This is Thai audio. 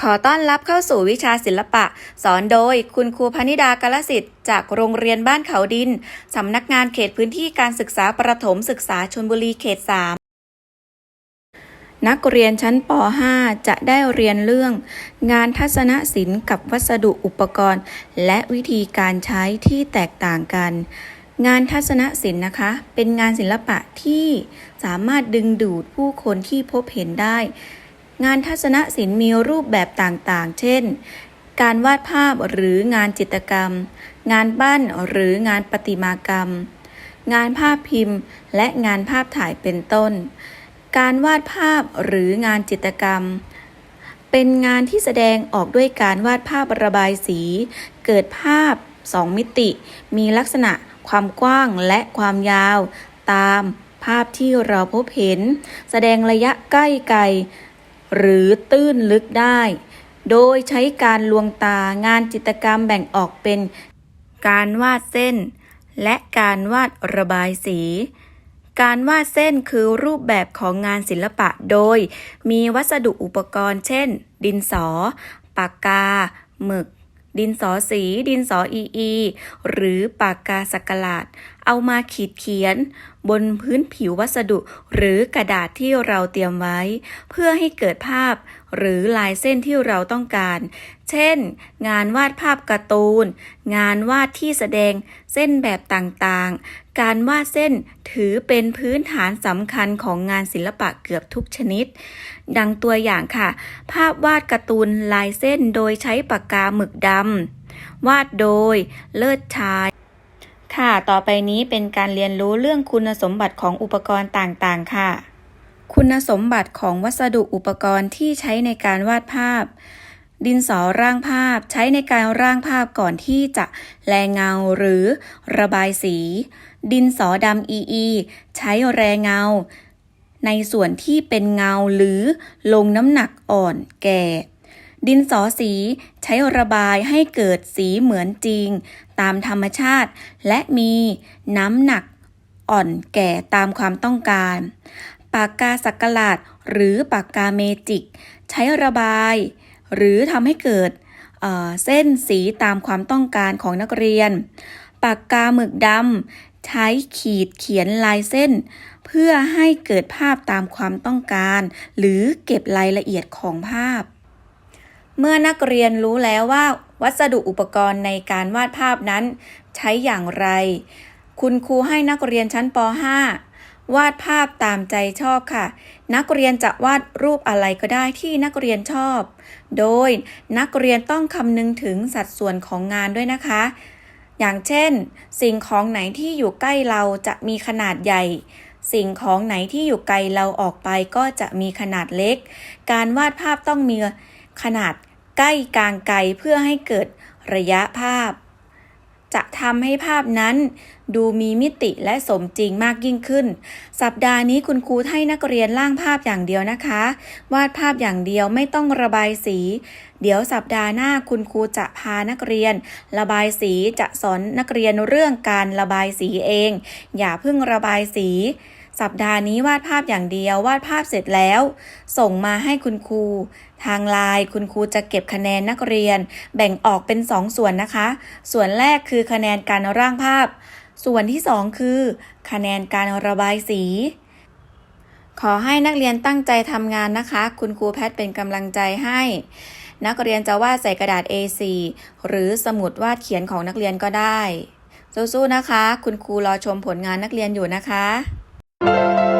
ขอต้อนรับเข้าสู่วิชาศิลปะ สอนโดยคุณครูพนิดากาลสิทธิ์จากโรงเรียนบ้านเขาดิน สำนักงานเขตพื้นที่การศึกษาประถมศึกษาชลบุรีเขต 3 นักเรียนชั้นป .5 จะได้เรียนเรื่อง งานทัศนศิลป์กับวัสดุอุปกรณ์ และวิธีการใช้ที่แตกต่างกันงานทัศนศิลป์นะคะ เป็นงานศิลปะที่สามารถดึงดูดผู้คนที่พบเห็นได้ งานทัศนศิลป์มีรูปแบบต่างๆ เช่น การวาดภาพหรืองานจิตรกรรม งานปั้นหรืองานประติมากรรม งานภาพพิมพ์ และงานภาพถ่ายเป็นต้น การวาดภาพหรืองานจิตรกรรม เป็นงานที่แสดงออกด้วยการวาดภาพระบายสี เกิดภาพ2มิติ มีลักษณะความกว้างและความยาว ตามภาพที่เราพบเห็น แสดงระยะใกล้ไกล หรือตื้นลึกได้ โดยใช้การลวงตางานจิตรกรรมแบ่งออกเป็น การวาดเส้น และการวาดระบายสี การวาดเส้นคือรูปแบบของงานศิลปะโดย มีวัสดุอุปกรณ์ เช่น ดินสอ ปากกา หมึก ดินสอสี ดินสออีอี หรือปากกาสักหลาด เอามาขีดเขียน บนพื้นผิววัสดุหรือกระดาษที่เราเตรียมไว้ เพื่อให้เกิดภาพหรือลายเส้นที่เราต้องการ เช่น งานวาดภาพการ์ตูน งานวาดที่แสดงเส้นแบบต่างๆ การวาดเส้นถือเป็นพื้นฐานสำคัญของงานศิลปะเกือบทุกชนิด ดังตัวอย่างค่ะ ภาพวาดการ์ตูนลายเส้นโดยใช้ปากกาหมึกดำวาดโดยเลิศชาย ค่ะ ต่อไปนี้เป็นการเรียนรู้เรื่องคุณสมบัติของอุปกรณ์ต่างๆ ค่ะ คุณสมบัติของวัสดุอุปกรณ์ที่ใช้ในการวาดภาพ ดินสอร่างภาพ ใช้ในการร่างภาพก่อนที่จะแรงเงาหรือระบายสี ดินสอดำอีอีใช้แรงเงา ในส่วนที่เป็นเงาหรือลงน้ำหนักอ่อนแก่ ดินสอสีใช้ระบายให้เกิดสีเหมือนจริง ตามธรรมชาติ และมีน้ำหนักอ่อนแก่ตามความต้องการ ปากกาสักหลาดหรือปากกาเมจิก ใช้ระบาย หรือทำให้เกิดเเส้นสีตามความต้องการของนักเรียน ปากกาหมึกดำใช้ขีดเขียนลายเส้น เพื่อให้เกิดภาพตามความต้องการ หรือเก็บรายละเอียดของภาพ เมื่อนักเรียนรู้แล้วว่าวัสดุอุปกรณ์ในการวาดภาพนั้น ใช้อย่างไร คุณครูให้นักเรียนชั้นป .5 วาดภาพตามใจชอบค่ะ นักเรียนจะวาดรูปอะไรก็ได้ที่นักเรียนชอบ โดยนักเรียนต้องคำนึงถึงสัดส่วนของงานด้วยนะคะ อย่างเช่น สิ่งของไหนที่อยู่ใกล้เราจะมีขนาดใหญ่ สิ่งของไหนที่อยู่ไกลเราออกไปก็จะมีขนาดเล็ก การวาดภาพต้องมี ขนาดใกล้กลางไกลเพื่อให้เกิดระยะภาพ จะทำให้ภาพนั้นดูมีมิติและสมจริงมากยิ่งขึ้น สัปดาห์นี้คุณครูให้นักเรียนร่างภาพอย่างเดียวนะคะ วาดภาพอย่างเดียวไม่ต้องระบายสี เดี๋ยวสัปดาห์หน้าคุณครูจะพานักเรียน ระบายสีจะสอนนักเรียนเรื่องการระบายสีเอง อย่าเพิ่งระบายสี สัปดาห์นี้วาดภาพอย่างเดียววาดภาพเสร็จแล้ว ส่งมาให้คุณครู ทางไลน์คุณครูจะเก็บคะแนนนักเรียน แบ่งออกเป็น 2ส่วนนะคะ ส่วนแรกคือคะแนนการร่างภาพ ส่วนที่ 2 คือ คะแนนการระบายสี ขอให้นักเรียนตั้งใจทำงานนะคะ คุณครูแพทย์เป็นกำลังใจให้นักเรียนจะวาดใส่กระดาษ A4 หรือสมุดวาดเขียนของนักเรียนก็ได้ สู้ๆนะคะ คุณครูรอชมผลงานนักเรียนอยู่นะคะ Música